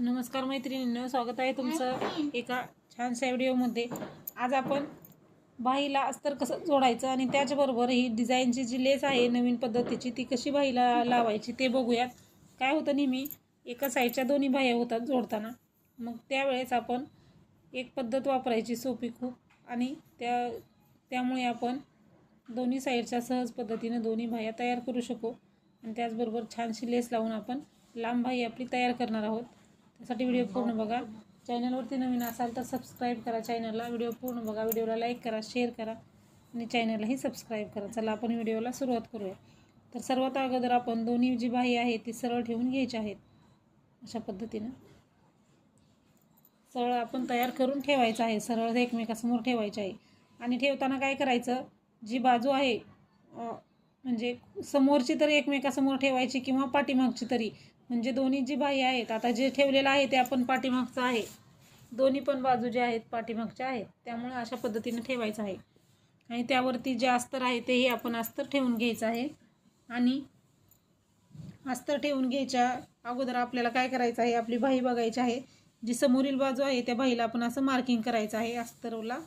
नमस्कार मैत्रिणींनो स्वागत आहे तुमचं एका छानशा व्हिडिओमध्ये. आज आपण बाईला अस्तर कसं जोडायचं आणि त्याचबरोबर ही डिझाईनची जी लेस आहे नवीन पद्धतीची ती कशी बाईला लावायची ते बघूयात. काय होतं नेहमी एका साईडच्या दोन्ही बाह्या होतात जोडताना. मग त्यावेळेस आपण एक पद्धत वापरायची सोपी खूप आणि त्या त्यामुळे आपण दोन्ही साईडच्या सहज पद्धतीनं दोन्ही बाह्या तयार करू शकू. आणि त्याचबरोबर छानशी लेस लावून आपण लांब बाही आपली तयार करणार आहोत. त्यासाठी व्हिडिओ पूर्ण बघा. चॅनलवरती नवीन असाल तर सबस्क्राईब करा चॅनलला व्हिडिओ पूर्ण बघा. व्हिडिओला लाईक करा शेअर करा आणि चॅनललाही सबस्क्राईब करा. चला आपण व्हिडिओला सुरुवात करूया. तर सर्वात अगोदर आपण दोन्ही जी बाही आहे ती सरळ ठेवून घ्यायची आहेत. अशा पद्धतीनं. सरळ आपण तयार करून ठेवायचं आहे. सरळ एकमेकासमोर ठेवायचं आहे. आणि ठेवताना काय करायचं? जी बाजू आहे म्हणजे समोरची तरी एकमेकासमोर ठेवायची किंवा पाठीमागची तरी म्हणजे दोन्ही जी बाही आहेत आता जे ठेवलेलं आहे ते आपण पाठीमागचं आहे. दोन्ही पण बाजू ज्या आहेत पाठीमागच्या आहेत. त्यामुळे अशा पद्धतीने ठेवायचं आहे. आणि त्यावरती जे अस्तर आहे तेही आपण अस्तर ठेवून घ्यायचं आहे. आणि अस्तर ठेवून घ्यायच्या अगोदर आपल्याला काय करायचं आहे आपली बाही बघायची आहे. जी समोरील बाजू आहे त्या बाहीला आपण असं मार्किंग करायचं आहे अस्तरला.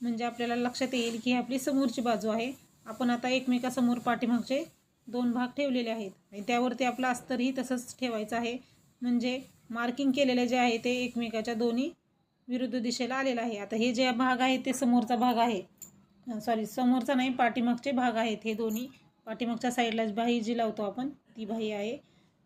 म्हणजे आपल्याला लक्षात येईल की आपली समोरची बाजू आहे. आपण आता एकमेकासमोर पाठीमागचे दोन भाग ठेवलेले आहेत. आणि त्यावरती आपलं अस्तरही तसंच ठेवायचं आहे. म्हणजे मार्किंग केलेले जे आहे ते एकमेकाच्या दोन्ही विरुद्ध दिशेला आलेलं आहे. आता हे जे भाग आहे ते समोरचा भाग आहे. सॉरी समोरचा नाही पाठीमागचे भाग आहेत हे दोन्ही. पाठीमागच्या साईडला बाही जी लावतो आपण ती बाही आहे.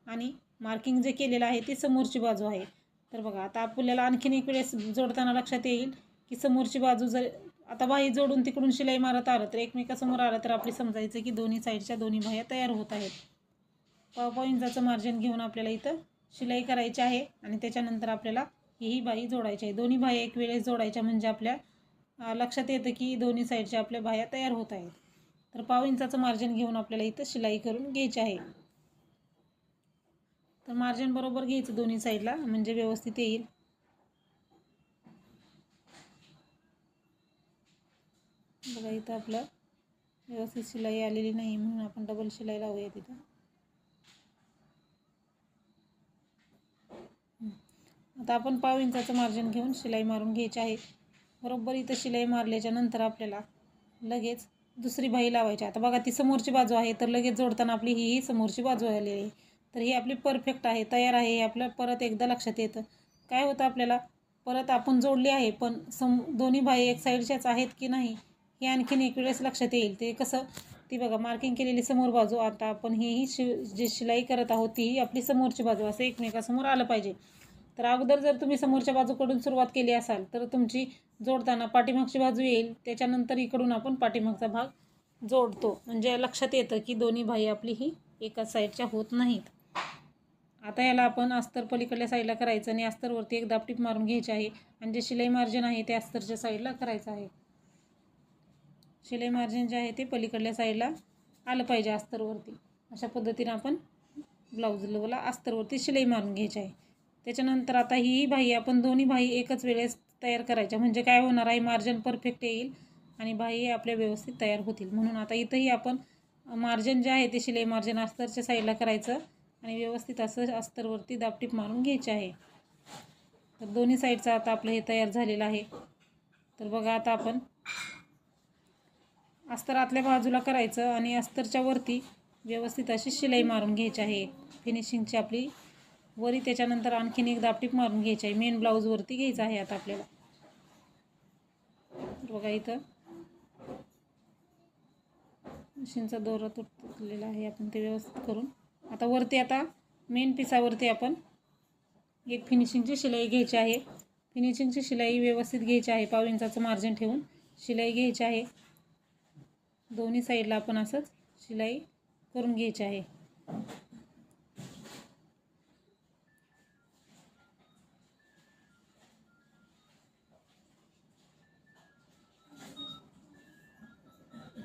आणि मार्किंग जे केलेलं आहे ते समोरची बाजू आहे. तर बघा आता आपल्याला आणखीन एक वेळेस जोडताना लक्षात येईल की समोरची बाजू जर आता बाही जोडून तिकडून शिलाई मारत आलं तर एकमेकासमोर आलं तर आपली समजायचं की दोन्ही साईडच्या दोन्ही बाह्या तयार होत आहेत. पाव इंचाचं मार्जिन घेऊन आपल्याला इथं शिलाई करायची आहे आणि त्याच्यानंतर आपल्याला ही बाही जोडायची आहे. दोन्ही बाह्या एक वेळेस जोडायच्या म्हणजे आपल्या लक्षात येतं की दोन्ही साईडच्या आपल्या बाह्या तयार होत आहेत. तर पाव इंचाचं मार्जिन घेऊन आपल्याला इथं शिलाई करून घ्यायची आहे. तर मार्जिन बरोबर घ्यायचं दोन्ही साईडला म्हणजे व्यवस्थित येईल. बघा इथं आपलं व्यवस्थित शिलाई आलेली नाही म्हणून आपण डबल शिलाई लावूया तिथं. आता आपण पाव इंचाचं मार्जिन घेऊन शिलाई मारून घ्यायची आहे. बरोबर इथं शिलाई मारल्याच्या नंतर आपल्याला लगेच दुसरी बाई लावायची. आता बघा ती समोरची बाजू आहे तर लगेच जोडताना आपली ही ही समोरची बाजू आलेली आहे. तर ही आपली परफेक्ट आहे तयार आहे हे आपलं परत एकदा लक्षात येतं. काय होतं आपल्याला? परत आपण जोडली आहे पण सम दोन्ही बाई एक साईडच्याच आहेत की नाही? हे आणखीन एक वेळेस लक्षात येईल. ते कसं ती बघा मार्किंग केलेली समोर बाजू आता आपण ही ही शि जी शिलाई करत आहोत तीही आपली समोरची बाजू असं एकमेकासमोर आलं पाहिजे. तर अगोदर जर तुम्ही समोरच्या बाजूकडून सुरुवात केली असाल तर तुमची जोडताना पाठीमागची बाजू येईल. त्याच्यानंतर इकडून आपण पाठीमागचा भाग जोडतो. म्हणजे लक्षात येतं की दोन्ही भाई आपली ही एकाच साईडच्या होत नाहीत. आता याला आपण अस्तर पलीकडल्या साईडला करायचं आणि अस्तरवरती एक दापटीप मारून घ्यायची आहे. आणि जे शिलाई मार्जिन आहे ते अस्तरच्या साईडला करायचं आहे. शिलाई मार्जिन जे आहे ते पलीकडल्या साईडला आलं पाहिजे अस्तरवरती. अशा पद्धतीनं आपण ब्लाऊजला अस्तरवरती शिलाई मारून घ्यायची आहे. त्याच्यानंतर आता ही बाही आपण दोन्ही बाही एकच वेळेस तयार करायच्या. म्हणजे काय होणार आहे मार्जिन परफेक्ट येईल आणि बाही आपल्या व्यवस्थित तयार होतील. म्हणून आता इथंही आपण मार्जिन जे आहे ते शिलाई मार्जिन अस्तरच्या साईडला करायचं आणि व्यवस्थित असं अस्तरवरती दापटीप मारून घ्यायचे आहे. तर दोन्ही साईडचं आता आपलं हे तयार झालेलं आहे. तर बघा आता आपण अस्तर आतल्या बाजूला करायचं आणि अस्तरच्या वरती व्यवस्थित अशी शिलाई मारून घ्यायची आहे. फिनिशिंगची आपली वरी त्याच्यानंतर आणखीन एक दापटीप मारून घ्यायची आहे. मेन ब्लाऊजवरती घ्यायचं आहे आता आपल्याला. बघा इथं मशीनचा दोरा तुटलेला आहे. आपण ते व्यवस्थित करून आता वरती आता मेन पिसावरती आपण एक फिनिशिंगची शिलाई घ्यायची आहे. फिनिशिंगची शिलाई व्यवस्थित घ्यायची आहे. पाव इंचाचं मार्जिन ठेवून शिलाई घ्यायची आहे. दोन्ही साईडला आपण असंच शिलाई करून घ्यायची आहे.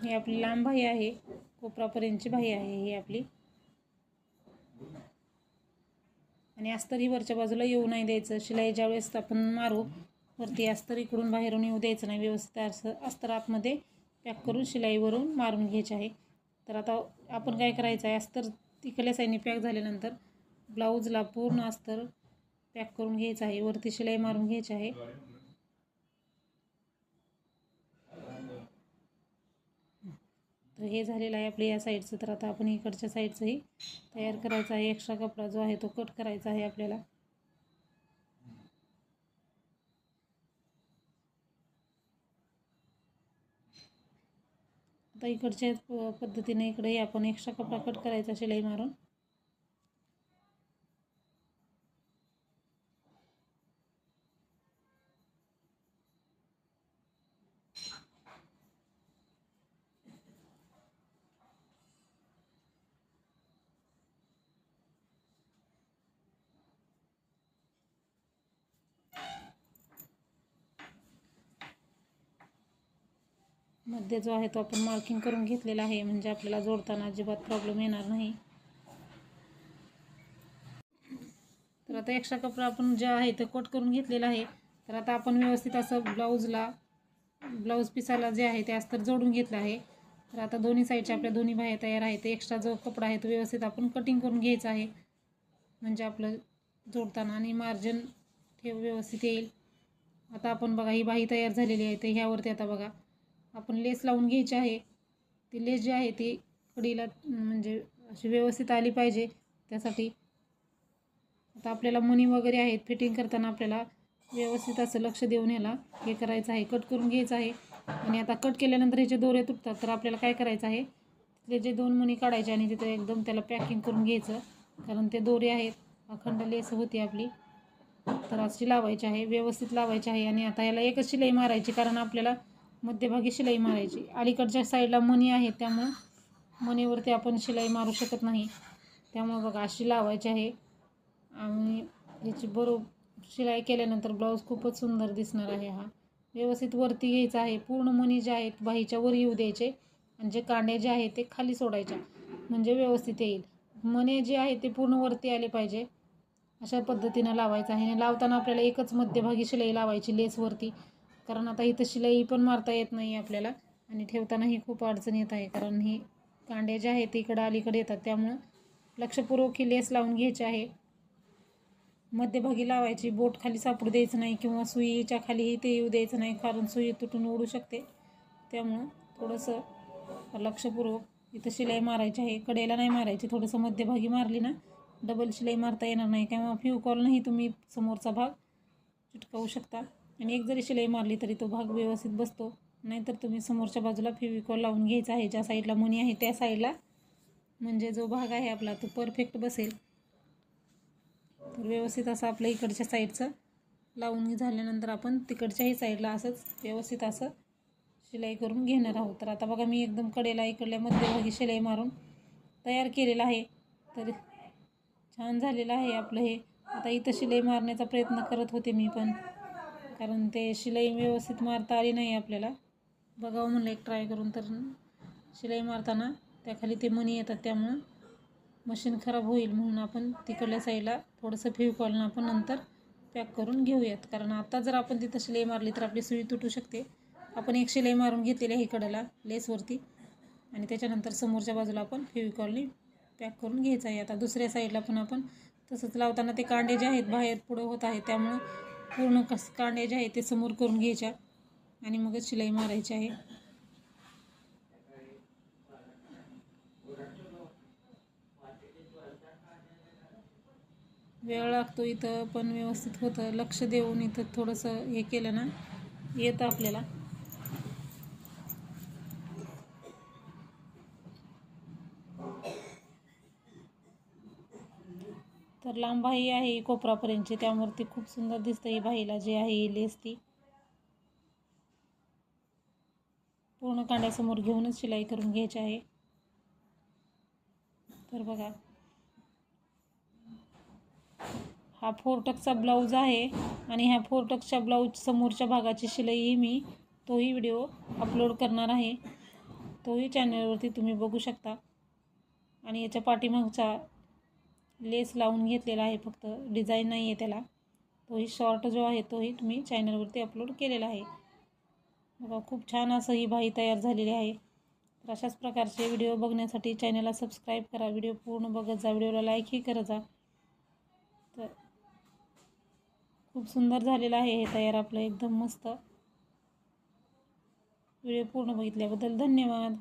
ही आपली लांब बाही आहे कोपरापर्यंतची बाही आहे ही आपली. आणि अस्तरी वरच्या बाजूला येऊ नाही द्यायचं. शिलाई ज्यावेळेस आपण मारू वरती अस्तर इकडून बाहेरून येऊ द्यायचं नाही. व्यवस्थित असं अस्तर आतमध्ये पॅक करून शिलाईवरून मारून घ्यायचे आहे. तर आता आपण काय करायचं आहे? अस्तर तिकडल्या साईडने पॅक झाल्यानंतर ब्लाऊजला पूर्ण अस्तर पॅक करून घ्यायचं आहे. वरती शिलाई मारून घ्यायची आहे. तर हे झालेलं आहे आपल्या या साईडचं. तर आता आपण इकडच्या साईडचंही तयार करायचं आहे. एक्स्ट्रा कपडा जो आहे तो कट करायचा आहे आपल्याला. आता इकडच्या प- पद्धतीने इकडेही आपण एक्स्ट्रा कपडा कट करायचा शिलाई मारून. मध्ये जो आहे तो आपण मार्किंग करून घेतलेला आहे म्हणजे आपल्याला जोडताना अजिबात प्रॉब्लेम येणार नाही. तर आता एक्स्ट्रा कपडा आपण जे आहे ते कट करून घेतलेला आहे. तर आता आपण व्यवस्थित असं ब्लाऊजला ब्लाऊज पिसाला जे आहे ते अस्तर जोडून घेतलं आहे. तर आता दोन्ही साईडच्या आपल्या दोन्ही बाह्या तयार आहे ते एक्स्ट्रा जो कपडा आहे तो व्यवस्थित आपण कटिंग करून घ्यायचा आहे. म्हणजे आपलं जोडताना आणि मार्जिन ठेव व्यवस्थित येईल. आता आपण बघा ही बाही तयार झालेली आहे तर ह्यावरती आता बघा. आपण लेस लावून घ्यायची आहे. ती लेस जी आहे ती कडीला म्हणजे अशी व्यवस्थित आली पाहिजे. त्यासाठी आता आपल्याला मणी वगैरे आहेत फिटिंग करताना आपल्याला व्यवस्थित असं लक्ष देऊन याला हे करायचं आहे. कट करून घ्यायचं आहे. आणि आता कट केल्यानंतर ह्याचे दोरे तुटतात तर आपल्याला काय करायचं आहे? तिथले जे दोन मणी काढायचे आणि तिथे एकदम त्याला पॅकिंग करून घ्यायचं. कारण ते दोरे आहेत. अखंड लेस होती आपली. तर अशी लावायची आहे व्यवस्थित लावायची आहे. आणि आता याला एकच शिलाई मारायची कारण आपल्याला मध्यभागी शिलाई मारायची. अलीकडच्या साईडला मणी आहे त्यामुळं मणीवरती आपण शिलाई मारू शकत नाही. त्यामुळं बघा अशी लावायची आहे. आणि याची बरोबर शिलाई केल्यानंतर ब्लाऊज खूपच सुंदर दिसणार आहे हा. व्यवस्थित वरती घ्यायचा आहे. पूर्ण मणी जे आहेत बाहीच्या वर येऊ द्यायचे. आणि जे कांडे जे आहे ते खाली सोडायच्या. म्हणजे व्यवस्थित येईल. मणे जे आहे ते पूर्ण वरती आले पाहिजे. अशा पद्धतीनं लावायचं आहे. आणि लावताना आपल्याला एकच मध्यभागी शिलाई लावायची लेसवरती कारण आता इथं शिलाई पण मारता येत नाही आपल्याला. आणि ठेवतानाही खूप अडचण येत आहे. कारण ही कांडे जे आहेत ते इकडं अलीकडे येतात. त्यामुळं लक्षपूर्वक ही लेस लावून घ्यायची आहे. मध्यभागी लावायची. बोट खाली सापडू द्यायचं नाही किंवा सुईच्या खालीही ते येऊ द्यायचं नाही. कारण सुई तुटून उडू शकते. त्यामुळं थोडंसं लक्षपूर्वक इथं शिलाई मारायची आहे. कडेला नाही मारायची. थोडंसं मध्यभागी मारली ना डबल शिलाई मारता येणार नाही. किंवा फ्यूकॉलनंही तुम्ही समोरचा भाग चिटकवू शकता. आणि एक जरी शिलाई मारली तरी तो भाग व्यवस्थित बसतो. नाहीतर तुम्ही समोरच्या बाजूला फेविकॉल लावून घ्यायचा आहे. ज्या साईडला मुनी आहे त्या साईडला. म्हणजे जो भाग आहे आपला तो परफेक्ट बसेल. तर व्यवस्थित असं आपल्या इकडच्या साईडचं लावून झाल्यानंतर आपण तिकडच्याही साईडला असंच व्यवस्थित असं शिलाई करून घेणार आहोत. तर आता बघा मी एकदम कडेला इकडल्या मध्यभागी शिलाई मारून तयार केलेलं आहे. तर छान झालेलं आहे आपलं हे. आता इथं शिलाई मारण्याचा प्रयत्न करत होते मी पण. कारण ते शिलाई व्यवस्थित मारता आली नाही आपल्याला. बघावं म्हणलं एक ट्राय करून तर. शिलाई मारताना त्याखाली ते मणी येतात त्यामुळं मशीन खराब होईल म्हणून आपण तिकडल्या साईडला थोडंसं फेविकॉलनं आपण नंतर पॅक करून घेऊयात. कारण आता जर आपण तिथं शिलाई मारली तर आपली सुई तुटू शकते. आपण एक शिलाई मारून घेतलेली आहे कडेला लेसवरती आणि त्याच्यानंतर समोरच्या बाजूला आपण फेविकॉलनी पॅक करून घ्यायचं आहे. आता दुसऱ्या साईडला पण आपण तसंच लावताना ते कांडे जे आहेत बाहेर पुढं होत आहेत त्यामुळं पूर्ण कस कांड्या जे आहेत ते समोर करून घ्यायच्या आणि मगच शिलाई मारायची आहे. वेळ लागतो इथं पण व्यवस्थित होतं. लक्ष देऊन इथं थोडंसं हे केलं ना येतं आपल्याला. तर लांब बाही आहे कोपरापर्यंतची. त्यामुळे ती खूप सुंदर दिसते ही बाईला जी आहे ही लेस ती पूर्ण कांड्यासमोर घेऊनच शिलाई करून घ्यायची आहे. तर बघा. हा फोर टक्सचा ब्लाऊज आहे आणि ह्या फोर टक्सच्या ब्लाऊज समोरच्या भागाची शिलाईही मी तोही व्हिडिओ अपलोड करणार आहे. तोही चॅनलवरती तुम्ही बघू शकता. आणि याच्या पाठीमागचा लेस लावून घेतलेला आहे फक्त डिझाईन नाही आहे त्याला. तोही शॉर्ट जो आहे तोही तुम्ही चॅनलवरती अपलोड केलेला आहे. बघा खूप छान असं ही बाही तयार झालेली आहे. तर अशाच प्रकारचे व्हिडिओ बघण्यासाठी चॅनलला सबस्क्राईब करा. व्हिडिओ पूर्ण बघत जा. व्हिडिओला लाईकही करत जा. तर खूप सुंदर झालेलं आहे हे तयार आपलं. एकदम मस्त. व्हिडिओ पूर्ण बघितल्याबद्दल धन्यवाद.